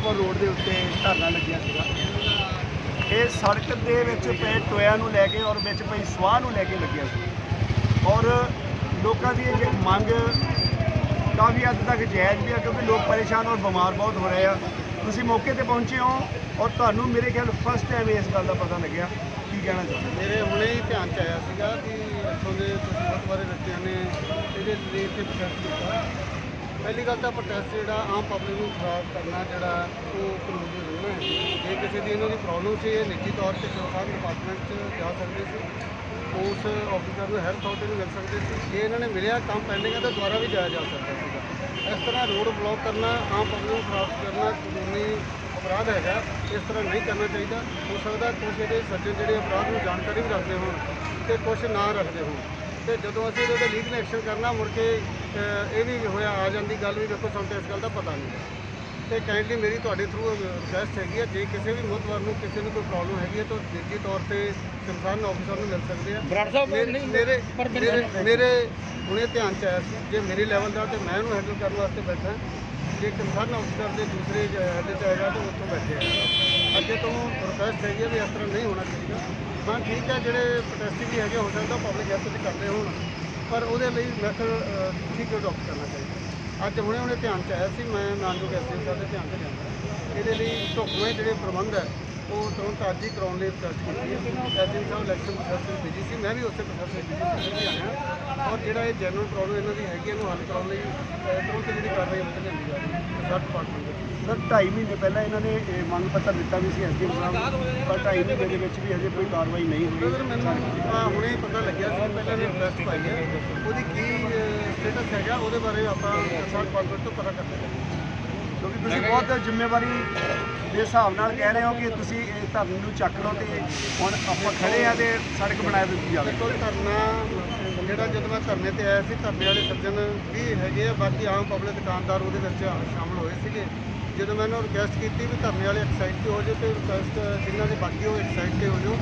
Jagatpur road ਦੇ ਉੱਤੇ ਧਰਨਾ ਲੱਗਿਆ ਸੀਗਾ। ਇਹ ਸੜਕ ਦੇ ਵਿੱਚ ਪਏ ਟੋਇਆਂ ਨੂੰ ਲੈ ਕੇ ਔਰ ਵਿੱਚ ਪਈ ਸਵਾਹ ਨੂੰ ਲੈ ਕੇ ਲੱਗਿਆ ਸੀ। ਔਰ ਲੋਕਾਂ ਦੀ ਇਹ ਮੰਗ ਕਾਫੀ ਹੱਦ ਤੱਕ ਜਾਇਜ਼ ਵੀ ਹੈ ਕਿਉਂਕਿ ਲੋਕ ਪਰੇਸ਼ਾਨ ਔਰ ਬਿਮਾਰ ਬਹੁਤ ਹੋ ਰਹੇ ਆ। ਤੁਸੀਂ ਮੌਕੇ ਤੇ ਪਹੁੰਚੇ ਹੋ ਔਰ ਤੁਹਾਨੂੰ ਮੇਰੇ ਖਿਆਲ ਫਸਟ ਟਾਈਮ ਇਸ ਗੱਲ ਦਾ ਪਤਾ ਲੱਗਿਆ। ਕੀ ਕਹਿਣਾ ਚਾਹੁੰਦੇ ਮੇਰੇ ਹੁਣੇ ਹੀ ਧਿਆਨ ਚ ਆਇਆ ਸੀਗਾ ਕਿ ਇੱਥੋਂ ਦੇ ਕੁਝ ਬਹੁਤ ਬਾਰੇ ਬੱਚਿਆਂ ਨੇ ਇਹਦੇ ਲਈ ਤੇ ਪ੍ਰੋਟੈਸਟ ਕੀਤਾ। ਪਹਿਲੀ ਗੱਲ ਤਾਂ ਪ੍ਰੋਟੈਸਟ ਜਿਹੜਾ ਆਮ ਪਬਲਿਕ ਨੂੰ ਖਰਾਬ ਕਰਨਾ ਜਿਹੜਾ ਉਹ ਕਾਨੂੰਨ ਦੇ ਰੋਣਾ ਹੈ। ਜੇ ਕਿਸੇ ਦੀ ਇਹਨਾਂ ਦੀ ਪ੍ਰੋਬਲਮ ਸੀ, ਇਹ ਨਿੱਜੀ ਤੌਰ ਤੇ ਸਰਕਾਰ ਡਿਪਾਰਟਮੈਂਟ 'ਚ ਜਾ ਸਕਦੇ ਸੀ। ਉਸ ਆਫੀਸਰ ਨੂੰ ਹੈਲਥ ਅਥਾਰਟੀ ਨੂੰ ਮਿਲ ਸਕਦੇ ਸੀ। ਜੇ ਇਹਨਾਂ ਨੇ ਮਿਲਿਆ, ਕੰਮ ਪੈਂਡਿੰਗ ਹੈ ਤਾਂ ਦੁਬਾਰਾ ਵੀ ਜਾਇਆ ਜਾ ਸਕਦਾ ਸੀਗਾ। ਇਸ ਤਰ੍ਹਾਂ ਰੋਡ ਬਲੌਕ ਕਰਨਾ, ਆਮ ਪਬਲਿਕ ਨੂੰ ਖਰਾਬ ਕਰਨਾ ਕਾਨੂੰਨੀ ਅਪਰਾਧ ਹੈਗਾ। ਇਸ ਤਰ੍ਹਾਂ ਨਹੀਂ ਕਰਨਾ ਚਾਹੀਦਾ। ਹੋ ਸਕਦਾ ਕੁਝ ਇਹਦੇ ਸੱਜਣ ਜਿਹੜੇ ਅਪਰਾਧ ਨੂੰ ਜਾਣਕਾਰੀ ਵੀ ਰੱਖਦੇ ਹੋਣ ਤੇ ਕੁਝ ਨਾ ਰੱਖਦੇ ਹੋਣ। ਤੇ ਜਦੋਂ ਅਸੀਂ ਇਹਦੇ ਲੀਗਲ ਐਕਸ਼ਨ ਕਰਨਾ, ਮੁੜ ਕੇ ਇਹ ਵੀ ਹੋਇਆ ਆ ਜਾਂਦੀ ਗੱਲ ਵੀ ਵੇਖੋ ਸਾਨੂੰ ਤਾਂ ਇਸ ਗੱਲ ਦਾ ਪਤਾ ਨਹੀਂ। ਤੇ ਕਾਈਂਡਲੀ ਮੇਰੀ ਤੁਹਾਡੇ ਥਰੂ ਰਿਕੁਐਸਟ ਹੈਗੀ ਹੈ ਜੇ ਕਿਸੇ ਵੀ ਮੁਤਵਰ ਨੂੰ ਕਿਸੇ ਨੂੰ ਕੋਈ ਪ੍ਰੋਬਲਮ ਹੈਗੀ ਹੈ ਤਾਂ ਨਿੱਜੀ ਤੌਰ ਤੇ ਕੰਸਰਨ ਆਫੀਸਰ ਨੂੰ ਮਿਲ ਸਕਦੇ ਆ। ਬਰਾੜ ਸਾਹਿਬ ਮੇਰੇ ਨਹੀਂ ਮੇਰੇ ਹੁਣੇ ਧਿਆਨ ਚ ਆਇਆ ਸੀ ਜੇ ਮੇਰੇ ਲੈਵਲ ਦਾ ਤੇ ਮੈਂ ਇਹਨੂੰ ਹੈਂਡਲ ਕਰਨ ਵਾਸਤੇ ਬੈਠਾ ਜੇ ਕੰਸਰਨ ਆਫੀਸਰ ਦੇ ਦੂਸਰੇ ਹੈਡ ਚ ਆਏਗਾ ਤਾਂ ਉੱਥੋਂ ਬੈਠੇ ਆ। ਅੱਗੇ ਤੋਂ ਰਿਕੁਐਸਟ ਹੈਗੀ ਹੈ ਵੀ ਇਸ ਤਰ੍ਹਾਂ ਨਹੀਂ ਹੋਣਾ ਚਾਹੀਦਾ। ਹਾਂ ਠੀਕ ਹੈ ਜਿਹੜੇ ਪ੍ਰੋਟੈਸਟ ਵੀ ਹੈਗੇ ਹੋ ਸਕਦਾ ਪਬਲਿਕ ਹੈਲਥ ਚ ਕਰਦੇ ਹੋਣ। ਪਰ ਉਹਦੇ ਲਈ ਮੈਥਡ ਠੀਕ ਅਡਾਪਟ ਕਰਨਾ ਚਾਹੀਦਾ। ਅੱਜ ਹੁਣੇ ਹੁਣੇ ਧਿਆਨ ਚ ਆਇਆ ਸੀ, ਮੈਂ ਮਾਨਯੋਗ ਐਸਪੀ ਸਾਹਿਬ ਦੇ ਧਿਆਨ ਚ ਲਿਆਂਦਾ। ਇਹਦੇ ਲਈ ਢੁਕਵੇਂ ਜਿਹੜੇ ਪ੍ਰਬੰਧ ਹੈ ਉਹ ਤੁਰੰਤ ਅੱਜ ਹੀ ਕਰਾਉਣ ਲਈ ਰਿਕੁਐਸਟ ਕੀਤੀ ਹੈ। ਐਸਪੀ ਸਾਹਿਬ ਇਲੈਕਸ਼ਨ ਪ੍ਰੋਸੈਸ ਵਿੱਚ ਬਿਜ਼ੀ ਸੀ। ਮੈਂ ਵੀ ਉਸੇ ਪ੍ਰੋਸੈਸ ਵਿੱਚ ਬਿਜ਼ੀ ਸੀ ਆਇਆ। ਔਰ ਜਿਹੜਾ ਇਹ ਜਨਰਲ ਪ੍ਰੋਬਲਮ ਇਹਨਾਂ ਦੀ ਹੈਗੀ ਇਹਨੂੰ ਹੱਲ ਕਰਾਉਣ ਲਈ ਤੁਰੰਤ ਜਿਹੜੀ ਕਾਰਵਾਈ ਚ ਲਿਆਂਦੀ ਜਾ ਰਹੀ ਹੈ। ਸਰ ਡਿਪਾਰਟਮੈਂਟ ਸਰ 2.5 ਮਹੀਨੇ ਪਹਿਲਾਂ ਇਹਨਾਂ ਨੇ ਇਹ ਮੰਗ ਪੱਤਰ ਦਿੱਤਾ ਵੀ ਸੀ ਐਸਡੀਐਮ ਸਾਹਿਬ ਨੂੰ, ਪਰ 2.5 ਮਹੀਨੇ ਦੇ ਵਿੱਚ ਵੀ ਹਜੇ ਕੋਈ ਕਾਰਵਾਈ ਨਹੀਂ ਹੋਈ। ਮੈਨੂੰ ਆ ਹੁਣੇ ਪਤਾ ਲੱਗਿਆ ਸੀ ਪਹਿਲਾਂ ਨੇ ਰਿਕੁਐਸਟ ਪਾਈ ਹੈ। ਉਹਦੀ ਕੀ ਸਟੇਟਸ ਹੈਗਾ ਉਹਦੇ ਬਾਰੇ ਆਪਾਂ ਸਰ ਡਿਪਾਰਟਮੈਂਟ ਤੋਂ ਪਤਾ ਕਰਦੇ ਹਾਂ। ਤੁਸੀਂ ਬਹੁਤ ਜ਼ਿੰਮੇਵਾਰੀ ਦੇ ਹਿਸਾਬ ਨਾਲ ਕਹਿ ਰਹੇ ਹੋ ਕਿ ਤੁਸੀਂ ਇਹ ਧਰਨੇ ਨੂੰ ਚੱਕ ਲਓ ਤੇ ਹੁਣ ਆਪਾਂ ਖੜੇ ਆ ਤੇ ਸੜਕ ਬਣਾ ਦਿੱਤੀ ਜਾਵੇ। ਦੇਖੋ ਧਰਨਾ ਜਿਹੜਾ ਜਦੋਂ ਮੈਂ ਧਰਨੇ ਤੇ ਆਇਆ ਸੀ ਧਰਨੇ ਵਾਲੇ ਸੱਜਣ ਵੀ ਹੈਗੇ ਆ ਬਾਕੀ ਆਮ ਪਬਲਿਕ ਦੁਕਾਨਦਾਰ ਉਹਦੇ ਵਿੱਚ ਸ਼ਾਮਲ ਹੋਏ ਸੀਗੇ। ਜਦੋਂ ਮੈਂ ਉਹਨਾਂ ਨੂੰ ਰਿਕੁਐਸਟ ਕੀਤੀ ਵੀ ਧਰਨੇ ਵਾਲੇ ਇੱਕ ਸਾਈਡ ਤੇ ਹੋ ਜਾਓ ਤੇ ਰਿਕੁਐਸਟ ਜਿਨ੍ਹਾਂ ਦੇ ਬਾਕੀ ਉਹ ਇੱਕ ਸਾਈਡ ਤੇ ਹੋ ਜਾਓ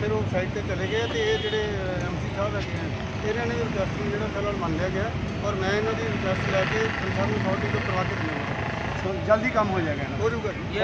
ਫਿਰ ਉਹ ਸਾਈਡ ਤੇ ਚਲੇ ਗਏ ਤੇ ਇਹ ਜਿਹੜੇ ਐਮਸੀ ਸਾਹਿਬ ਹੈਗੇ ਆ ਇਹਨਾਂ ਨੇ ਨੂੰ ਜਿਹੜਾ ਫਿਲਹਾਲ ਮੰਨ ਲਿਆ ਗਿਆ ਔਰ ਮੈਂ ਇਹਨਾਂ ਦੀ ਰਿਕੁਐਸਟ ਲੈ ਕੇ ਕੰਸਰਨ ਅਥਾਰਟੀ ਤੋਂ ਕਰਵਾ ਕੇ ਦਿੰਦਾ ਜਲਦੀ ਕੰਮ ਹੋ ਜਾਏਗਾ ਇਹਨਾਂ ਦਾ। ਹੋ ਜਾਊਗਾ ਜੀ